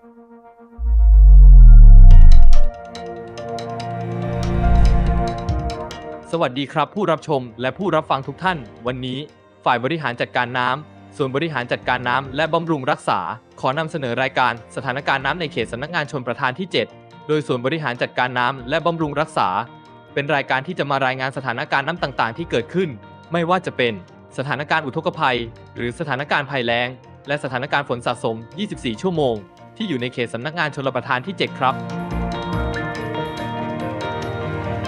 สวัสดีครับ ผู้รับชมและผู้รับฟังทุกท่าน วันนี้ ฝ่ายบริหารจัดการน้ำส่วนบริหารจัดการน้ำและบำรุงรักษา ขอนำเสนอรายการสถานการณ์น้ำในเขตสำนักงานชนประทานที่ 7 โดยส่วนบริหารจัดการน้ำและบำรุงรักษา เป็นรายการที่จะมารายงานสถานการณ์น้ำต่างๆ ที่เกิดขึ้น ไม่ว่าจะเป็นสถานการณ์อุทกภัย หรือสถานการณ์ภัยแล้ง และสถานการณ์ฝนสะสม 24 ชั่วโมง ที่อยู่ในเขตสำนักงานชลประทานที่ 7 ครับ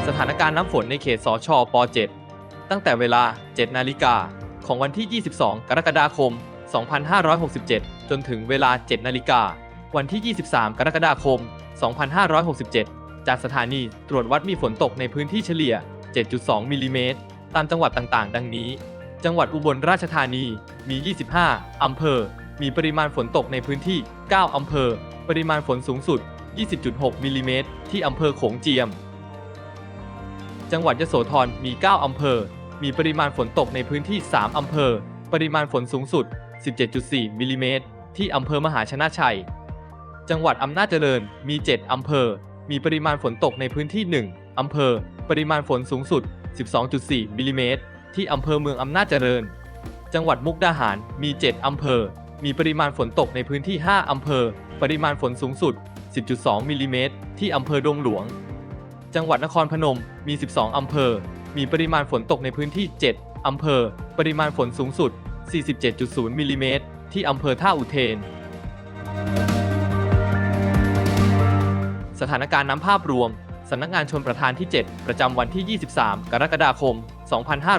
สถานการณ์น้ำฝนในเขตสชป .7 ตั้งแต่เวลา 7 นาฬิกาของวันที่ 22 กรกฎาคม 2567 จนถึงเวลา 7 นาฬิกา วันที่ 23 กรกฎาคม 2567 จากสถานีตรวจวัดมีฝนตกในพื้นที่เฉลี่ย 7.2 มิลลิเมตร ตามจังหวัดต่างๆ ดังนี้ จังหวัดอุบลราชธานี มี 25 อำเภอ มีปริมาณฝนตกในพื้นที่ 9 อำเภอ ปริมาณฝนสูงสุด 20.6 มิลลิเมตร ที่อำเภอโขงเจียม จังหวัดยโสธร มี 9 อำเภอ มีปริมาณฝนตกในพื้นที่ 3 อำเภอ ปริมาณฝนสูงสุด 17.4 มิลลิเมตร ที่อำเภอมหาชนะชัย จังหวัดอำนาจเจริญ มี 7 อำเภอ มีปริมาณฝนตกในพื้นที่ 1 อำเภอ ปริมาณฝนสูงสุด 12.4 มิลลิเมตร ที่อำเภอเมืองอำนาจเจริญ จังหวัดมุกดาหาร มี 7 อำเภอ มีปริมาณฝนตกในพื้นที่ 5 อำเภอ ปริมาณฝนสูงสุด 10.2 มิลลิเมตร ที่อำเภอดงหลวง จังหวัดนครพนม มี 12 อำเภอ มีปริมาณฝนตกในพื้นที่ 7 อำเภอ ปริมาณฝนสูงสุด 47.0 มิลลิเมตร ที่อำเภอท่าอุเทน สถานการณ์น้ำภาพรวม สำนักงานชนประทานที่ 7 ประจำวันที่ 23 กรกฎาคม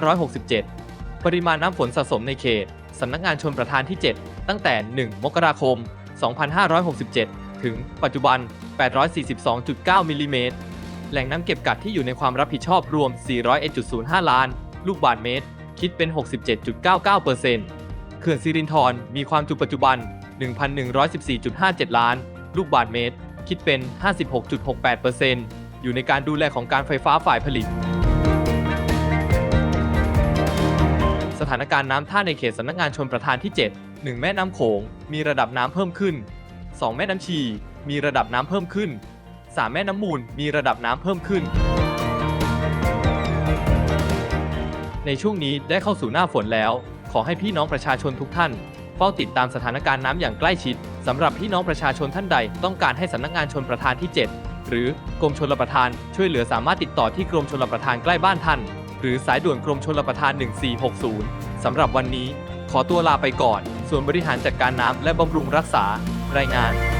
2567 ปริมาณน้ำฝนสะสมในเขต สำนักงานชนประทานที่ 7 ตั้งแต่ 1 มกราคม 2567 ถึงปัจจุบัน 842.9 มิลลิเมตร แหล่งน้ำเก็บกักที่อยู่ในความรับผิดชอบรวม 401.05 ล้าน ลูกบาศก์เมตร คิดเป็น 67.99%เขื่อนสิรินธรมีความจุปัจจุบัน 1,114.57 ล้าน ลูกบาศก์เมตร คิดเป็น 56.68%อยู่ในการดูแลของการไฟฟ้าฝ่ายผลิต ถานการณ์น้ำท่าในเขตสำนักงานชนประทานที่ 7 1 แม่น้ำโขง มีระดับน้ำเพิ่มขึ้น 2 แม่น้ำชี มีระดับน้ำเพิ่มขึ้น 3 แม่น้ำมูล มีระดับน้ำเพิ่มขึ้น ในช่วงนี้ได้เข้าสู่หน้าฝนแล้ว ขอให้พี่น้องประชาชนทุกท่าน เฝ้าติดตามสถานการณ์น้ำอย่างใกล้ชิดสำหรับพี่น้องประชาชนท่านใด ต้องการให้สำนักงานชนประทานที่ 7 หรือกรมชลประทานช่วยเหลือสามารถติดต่อที่กรมชลประทานใกล้บ้านท่าน หรือสายด่วนกรมชลประทาน 1460 สำหรับวันนี้ ขอตัวลาไปก่อน ส่วนบริหารจัดการน้ำและบำรุงรักษา รายงาน